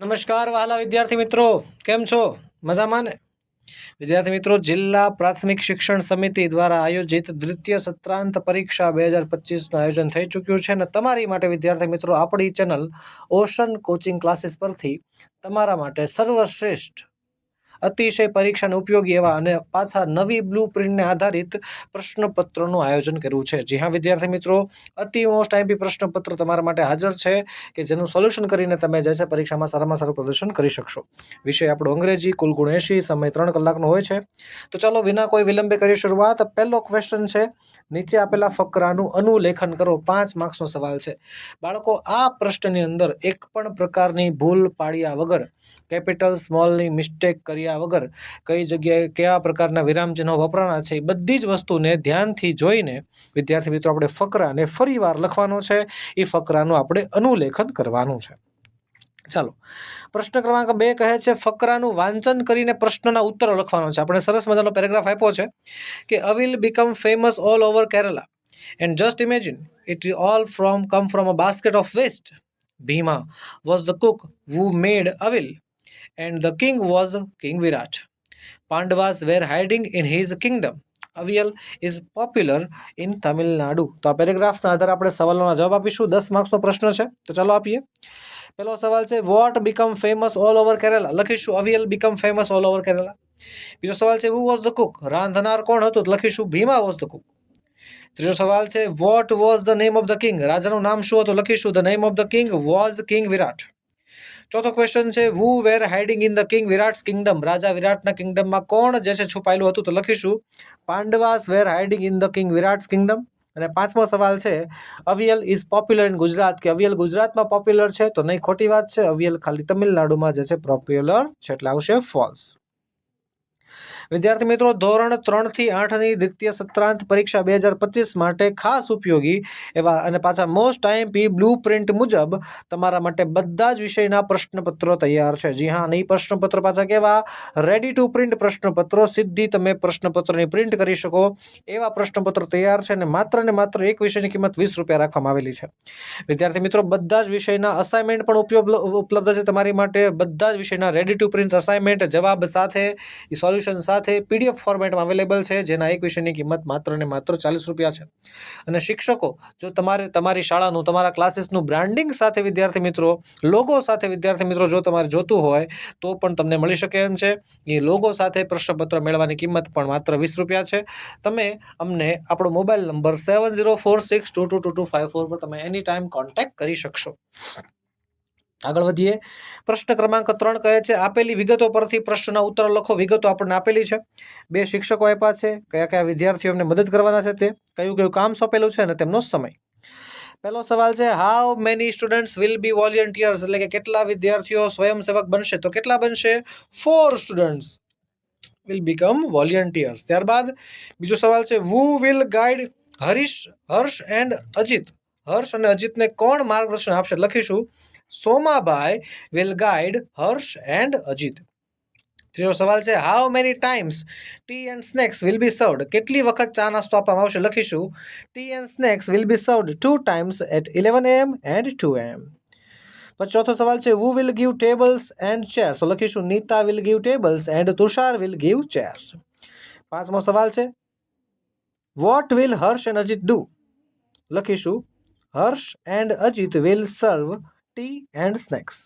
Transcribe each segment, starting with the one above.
નમસ્કાર વહાલા વિદ્યાર્થી મિત્રો, કેમ છો? મજામાં ને? વિદ્યાર્થી મિત્રો, જિલ્લા પ્રાથમિક શિક્ષણ સમિતિ દ્વારા આયોજિત દ્વિતીય સત્રાંત પરીક્ષા બે હજાર પચીસનું આયોજન થઈ ચૂક્યું છે અને તમારી માટે વિદ્યાર્થી મિત્રો, આપણી ચેનલ ઓશન કોચિંગ ક્લાસીસ પરથી તમારા માટે સર્વશ્રેષ્ઠ અતિશય પરીક્ષાને ઉપયોગી એવા અને પાછા નવી બ્લુ પ્રિન્ટને આધારિત પ્રશ્નપત્રોનું આયોજન કર્યું છે. જી હા, વિદ્યાર્થી મિત્રો, અતિ મોસ્ટ આઈમ્પી પ્રશ્નપત્ર તમારા માટે હાજર છે કે જેનું સોલ્યુશન કરીને તમે જે છે પરીક્ષામાં સારામાં સારું પ્રદર્શન કરી શકશો. વિષય આપણો અંગ્રેજી, કુલ ગુણ એંશી, સમય ત્રણ કલાકનો હોય છે. તો ચાલો, વિના કોઈ વિલંબે કરી શરૂઆત. પહેલો ક્વેશ્ચન છે નીચે આપેલા ફકરાનું અનુલેખન કરો. પાંચ માર્ક્સનો સવાલ છે. બાળકો, આ પ્રશ્નની અંદર એક પણ પ્રકારની ભૂલ પાડ્યા વગર કેપિટલ સ્મોલની મિસ્ટેક કર્યા વગર કઈ જગ્યાએ કેવા પ્રકારના વિરામચિહ્નો વપરાણા છે એ બધી જ વસ્તુને ધ્યાનથી જોઈને, વિદ્યાર્થી મિત્રો, આપણે ફકરાને ફરીવાર લખવાનો છે. એ ફકરાનું આપણે અનુલેખન કરવાનું છે. ચાલો. પ્રશ્ન ક્રમાંક બે કહે છે, ફકરાનું વાંચન કરીને પ્રશ્નના ઉત્તરો લખવાનો છે. આપણે સરસ મજાનો પેરેગ્રાફ આપ્યો છે કે avial become famous all over Kerala and just imagine it all from come from a basket of waste Bhima was the cook who made avial and the king was king Virat Pandavas were hiding in his kingdom avial is popular in Tamilnadu તો આ પેરેગ્રાફના આધારે આપણે સવાલોના જવાબ આપીશું. દસ માર્ક્સનો પ્રશ્ન છે. તો ચાલો આપીએ. પહેલો સવાલ છે what become famous all over Kerala લખીશું avial become famous all over Kerala બીજો સવાલ છે હુ વોઝ ધ કુક રાંધનાર કોણ હતું તો લખીશું ભીમા વોઝ ધ કુક ત્રીજો સવાલ છે what was the name of the king રાજાનું નામ શું હતું લખીશું the name of the king was king Virat ચોથો ક્વેશ્ચન છે who were hiding in the king Virat's kingdom રાજા વિરાટના કિંગડમમાં કોણ જે છે છુપાયેલું હતું તો લખીશું Pandavas were hiding in the king Virat's kingdom અને પાંચમો સવાલ છે, avial is popular in Gujarat કે અવિયલ ગુજરાતમાં પોપ્યુલર છે તો નહીં ખોટી વાત છે, અવિયલ ખાલી તમિલનાડુમાં જે છે પોપ્યુલર છે એટલે આવશે ફોલ્સ વિદ્યાર્થી મિત્રો, ધોરણ ત્રણથી આઠની દ્વિતીય સત્રાંત પરીક્ષા બે હજાર પચીસ માટે ખાસ ઉપયોગી એવા અને પાછા મોસ્ટ આઈએમપી બ્લુ પ્રિન્ટ મુજબ તમારા માટે બધા જ વિષયના પ્રશ્નપત્રો તૈયાર છે. જી હા નહીં પ્રશ્નપત્રો પાછા કેવા? રેડી ટુ પ્રિન્ટ પ્રશ્નપત્રો. સીધી તમે પ્રશ્નપત્રની પ્રિન્ટ કરી શકો. એવા પ્રશ્નપત્રો તૈયાર છે અને માત્ર ને માત્ર એક વિષયની કિંમત વીસ રૂપિયા રાખવામાં આવેલી છે. વિદ્યાર્થી મિત્રો, બધા જ વિષયના અસાઇનમેન્ટ પણ ઉપલબ્ધ છે તમારી માટે. બધા જ વિષયના રેડી ટુ પ્રિન્ટ અસાઇનમેન્ટ જવાબ સાથે. એ સોલ્યુશન સાથે પીડીએફ ફોર્મેટમાં અવેલેબલ છે, જેના એક વિષયની કિંમત માત્ર ને માત્ર ચાલીસ રૂપિયા છે. અને શિક્ષકો, જો તમારે તમારી શાળાનું, તમારા ક્લાસીસનું બ્રાન્ડિંગ સાથે વિદ્યાર્થી મિત્રો લોગો સાથે વિદ્યાર્થી મિત્રો જો તમારે જોતું હોય, તો પણ તમને મળી શકે એમ છે. એ લોગો સાથે પ્રશ્નપત્ર મેળવવાની કિંમત પણ માત્ર વીસ રૂપિયા છે. તમે અમને આપણો mobile number seven zero four six two two two two five four પર તમે એની ટાઈમ કોન્ટેક્ટ કરી શકશો. આગળ વધીએ. પ્રશ્ન ક્રમાંક ત્રણ કહે છે, આપેલી વિગતો પરથી પ્રશ્નના ઉત્તર લખો. વિગતો આપણને આપેલી છે. બે શિક્ષકો આપ્યા છે, કયા કયા વિદ્યાર્થીઓ એમને મદદ કરવાના છે તે, કયું કયું કામ સોંપેલું છે અને તેમનો સમય. પહેલો સવાલ છે how many students will be volunteers એટલે કે કેટલા વિદ્યાર્થીઓ સ્વયંસેવક બનશે? તો કેટલા બનશે? Four students will become volunteers ત્યારબાદ બીજો સવાલ છે who will guide Harish, Harsh and Ajit? Harsh અને અજીતને કોણ માર્ગદર્શન આપશે? લખીશું. Somabhai will guide Harsh and Ajit. ત્રીજો સવાલ છે how many times tea and snacks will be served કેટલી વખત ચા નાસ્તો આપવામાં આવશે? લખીશું. Tea and snacks will be served two times at eleven AM and two AM પછી ચોથો સવાલ છે who will give tables and chairs લખીશું, Nita will give tables and Tushar will give chairs પાંચમો સવાલ છે what will Harsh and Ajit do લખીશું, Harsh and Ajit will serve tea and snacks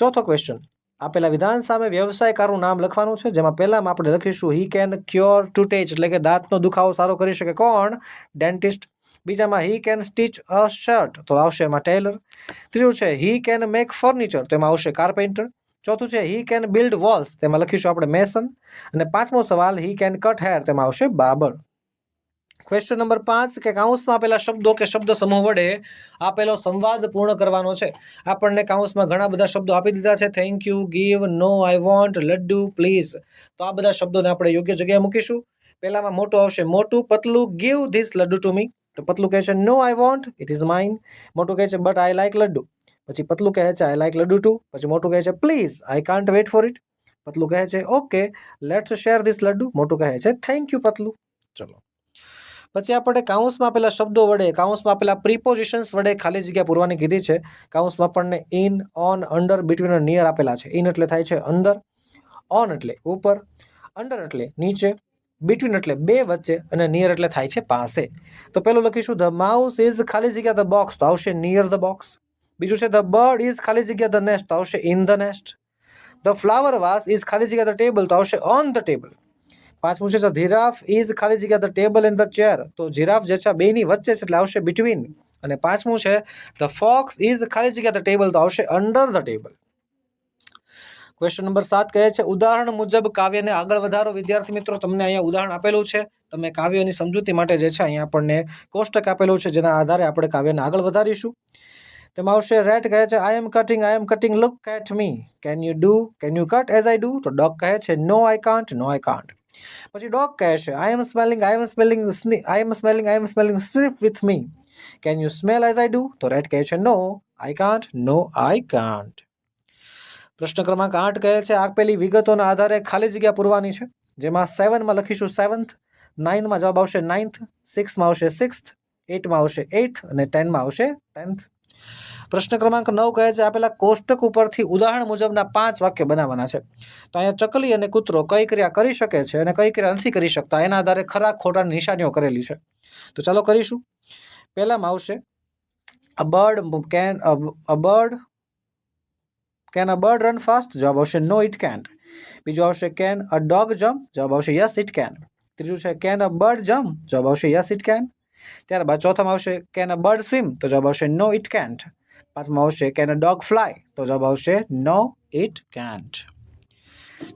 ચોથો ક્વેશ્ચન આપેલા વિધાન સામે વ્યવસાયકારનું નામ લખવાનું છે, જેમાં પહેલામાં આપણે લખીશું he can cure to teeth એટલે કે દાંતનો દુખાવો સારો કરી શકે. કોણ? ડેન્ટિસ્ટ બીજામાં he can stitch a shirt તો આવશે એમાં ટેલર ત્રીજું છે હી કેન મેક ફર્નિચર તો એમાં આવશે કાર્પેન્ટર ચોથું છે હી કેન બિલ્ડ વોલ્સ તેમાં લખીશું આપણે મેસન અને પાંચમો સવાલ હી કેન કટ હેર તેમાં આવશે બાબર ક્વેશ્ચન નંબર પાંચ, કે કાઉન્સમાં આપેલા શબ્દો કે શબ્દ સમૂહ વડે આપેલો સંવાદ પૂર્ણ કરવાનો છે. આપણને કાઉન્સમાં ઘણા બધા શબ્દો આપી દીધા છે. Thank you give no I want laddu please તો આ બધા શબ્દોને આપણે યોગ્ય જગ્યાએ મૂકીશું. પહેલામાં મોટું આવશે. Motu, Patlu give this laddu to me તો પતલું કહે છે no I want it is mine Motu કહે છે બટ આઈ લાઈક લડ્ડુ. પછી પતલું કહે છે આઈ લાઈક લડ્ડુ ટુ પછી મોટું કહે છે please I can't wait for it Patlu કહે છે okay let's share this laddu. Motu કહે છે થેન્ક યુ પતલું. ચલો. પછી આપણે કાઉન્સમાં આપેલા શબ્દો વડે, કાઉન્સમાં આપેલા પ્રિપોઝિશન્સ વડે ખાલી જગ્યા પૂરવાની કીધી છે. કાઉન્સમાં આપણને ઇન ઓન અંડર બિટવીન અને નિયર આપેલા છે. ઇન એટલે થાય છે અંદર ઓન એટલે ઉપર અંડર એટલે નીચે બિટવીન એટલે બે વચ્ચે અને નિયર એટલે થાય છે પાસે. તો પેલું લખીશું ધ માઉસ ઇઝ ખાલી જગ્યા ધ બોક્સ તો આવશે નિયર ધ બોક્સ બીજું છે ધ બર્ડ ઇઝ ખાલી જગ્યા ધ નેસ્ટ તો આવશે in the nest the flower vase is ખાલી જગ્યા ધ ટેબલ તો આવશે ઓન ધ ટેબલ પાંચમું છે ધીરાફ ઇઝ ખાલી જગ્યા the table and the chair તો જીરાફ જે છે બેની વચ્ચે છે, એટલે આવશે બિટવીન અને પાંચમું છે ધ ફોક્સ ઇઝ ખાલી જગ્યા ધ ટેબલ તો આવશે under the table question number સાત કહે છે, ઉદાહરણ મુજબ કાવ્યને આગળ વધારો. વિદ્યાર્થી મિત્રો, તમને અહીંયા ઉદાહરણ આપેલું છે. તમે કાવ્યની સમજૂતી માટે જે છે, અહીંયા આપણને કોષ્ટક આપેલું છે, જેના આધારે આપણે કાવ્યને આગળ વધારીશું. તેમાં આવશે રેટ કહે છે I am cutting I am cutting look at me can you do can you cut as I do તો ડોગ કહે છે no I can't no I can't પછી ડોગ કહે છે I am smelling I am smelling I am smelling I am smelling sniff with me can you smell as I do તો rat કહે છે no I can't no I can't પ્રશ્ન ક્રમાંક આઠ કહે છે આપેલી વિગતોના આધારે ખાલી જગ્યા પૂરવાની છે, જેમાં સેવનમાં લખીશું સેવન્થ નાઇનમાં જવાબ આવશે નાઇન્થ સિક્સમાં આવશે સિક્સ્થ એટમાં આવશે એઇથ અને ટેનમાં આવશે ટેન્થ પ્રશ્ન ક્રમાંક નવ કહે છે, આપેલા કોષ્ટક ઉપરથી ઉદાહરણ મુજબના પાંચ વાક્ય બનાવવાના છે. તો અહીંયા ચકલી અને કૂતરો કઈ ક્રિયા કરી શકે છે અને કઈ ક્રિયા નથી કરી શકતા, એના આધારે ખરા ખોટાની નિશાનીઓ કરેલી છે. તો ચાલો કરીશું. પહેલામાં આવશે a bird can a bird can a bird run fast જવાબ આવશે નો ઇટ કેન બીજું આવશે કેન અ ડોગ જમ્પ જવાબ આવશે યસ ઇટ કેન ત્રીજું છે કેન અ બર્ડ જમ્પ જવાબ આવશે યસ ઇટ કેન ત્યારબાદ ચોથામાં આવશે કેન અ બર્ડ સ્વિમ તો જવાબ આવશે નો ઇટ કેન્ટ પાંચમાં આવશે કેન અ ડોગ ફ્લાય તો જવાબ આવશે નો ઇટ કેન્ટ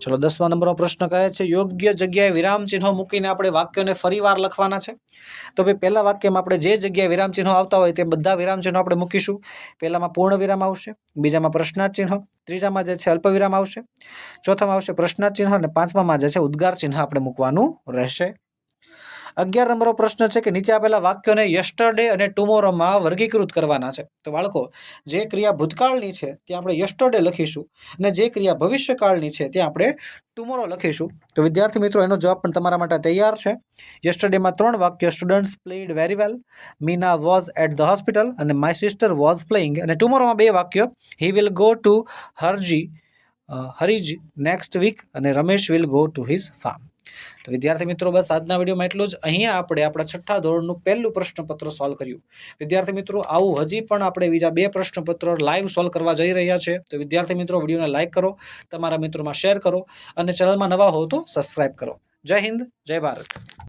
ચલો, દસમા નંબરનો પ્રશ્ન કહે છે, યોગ્ય જગ્યાએ વિરામ ચિહ્નો મૂકીને આપણે વાક્યોને ફરીવાર લખવાના છે? તો ભાઈ, પહેલા વાક્યમાં આપણે જે જગ્યાએ વિરામ ચિહ્નો આવતા હોય તે બધા વિરામ ચિહ્નો આપણે મૂકીશું. પહેલામાં પૂર્ણ વિરામ આવશે, બીજામાં પ્રશ્નાર્થ ચિહ્ન, ત્રીજામાં જે છે અલ્પ વિરામ આવશે, ચોથામાં આવશે પ્રશ્નાર્થ ચિહ્ન અને પાંચમામાં જે છે ઉદ્ગાર ચિહ્ન આપણે મૂકવાનું રહેશે. અગિયાર નંબરનો પ્રશ્ન છે કે નીચે આપેલા વાક્યોને યસ્ટરડે અને ટુમોરોમાં વર્ગીકૃત કરવાના છે. તો બાળકો, જે ક્રિયા ભૂતકાળની છે, ત્યાં આપણે યસ્ટરડે લખીશું અને જે ક્રિયા ભવિષ્યકાળની છે, ત્યાં આપણે ટુમોરો લખીશું. તો વિદ્યાર્થી મિત્રો, એનો જવાબ પણ તમારા માટે તૈયાર છે. યસ્ટરડેમાં ત્રણ વાક્ય students played very well Meena was at the hospital અને માય સિસ્ટર વોઝ પ્લેઇંગ અને ટુમોરોમાં બે વાક્ય he will go to Harji Harij next week અને Ramesh will go to his farm તો વિદ્યાર્થી મિત્રો, બસ આજના વિડીયોમાં એટલું જ. અહીંયા આપણે આપણા છઠ્ઠા ધોરણનું પહેલું પ્રશ્નપત્ર સોલ્વ કર્યું. વિદ્યાર્થી મિત્રો, આવું હજી પણ આપણે બીજા બે પ્રશ્નપત્રો લાઈવ સોલ્વ કરવા જઈ રહ્યા છે. તો વિદ્યાર્થી મિત્રો, વિડીયોને લાઇક કરો, તમારા મિત્રોમાં શેર કરો અને ચેનલમાં નવા હો તો સબસ્ક્રાઇબ કરો. જય હિન્દ, જય ભારત.